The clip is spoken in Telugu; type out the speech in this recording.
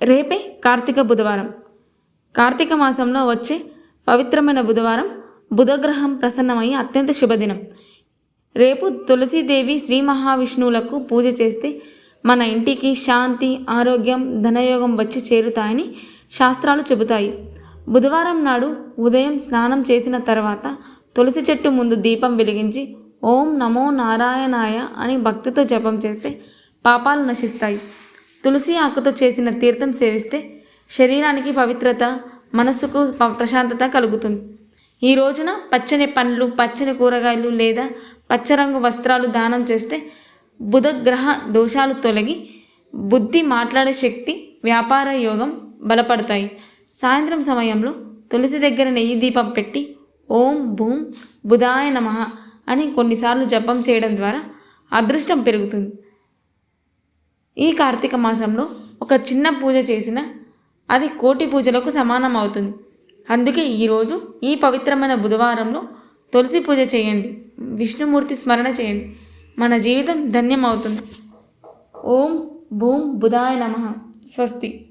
రేపే కార్తీక బుధవారం. కార్తీక మాసంలో వచ్చే పవిత్రమైన బుధవారం బుధగ్రహం ప్రసన్నమయ్యే అత్యంత శుభదినం. రేపు తులసీదేవి శ్రీ మహావిష్ణువులకు పూజ చేస్తే మన ఇంటికి శాంతి ఆరోగ్యం ధనయోగం వచ్చి చేరుతాయని శాస్త్రాలు చెబుతాయి. బుధవారం నాడు ఉదయం స్నానం చేసిన తర్వాత తులసి చెట్టు ముందు దీపం వెలిగించి ఓం నమో నారాయణాయ అని భక్తితో జపం చేస్తే పాపాలు నశిస్తాయి. తులసి ఆకుతో చేసిన తీర్థం సేవిస్తే శరీరానికి పవిత్రత మనసుకు ప్రశాంతత కలుగుతుంది. ఈ రోజున పచ్చని పండ్లు పచ్చని కూరగాయలు లేదా పచ్చరంగు వస్త్రాలు దానం చేస్తే బుధగ్రహ దోషాలు తొలగి బుద్ధి మాట్లాడే శక్తి వ్యాపార యోగం బలపడతాయి. సాయంత్రం సమయంలో తులసి దగ్గర నెయ్యి దీపం పెట్టి ఓం భూం బుధాయ నమః అని కొన్నిసార్లు జపం చేయడం ద్వారా అదృష్టం పెరుగుతుంది. ఈ కార్తీక మాసంలో ఒక చిన్న పూజ చేసిన అది కోటి పూజలకు సమానం అవుతుంది అందుకే ఈరోజు ఈ పవిత్రమైన బుధవారంలో తులసి పూజ చేయండి. విష్ణుమూర్తి స్మరణ చేయండి. మన జీవితం ధన్యం అవుతుంది ఓం భూం బుధాయ నమ. స్వస్తి.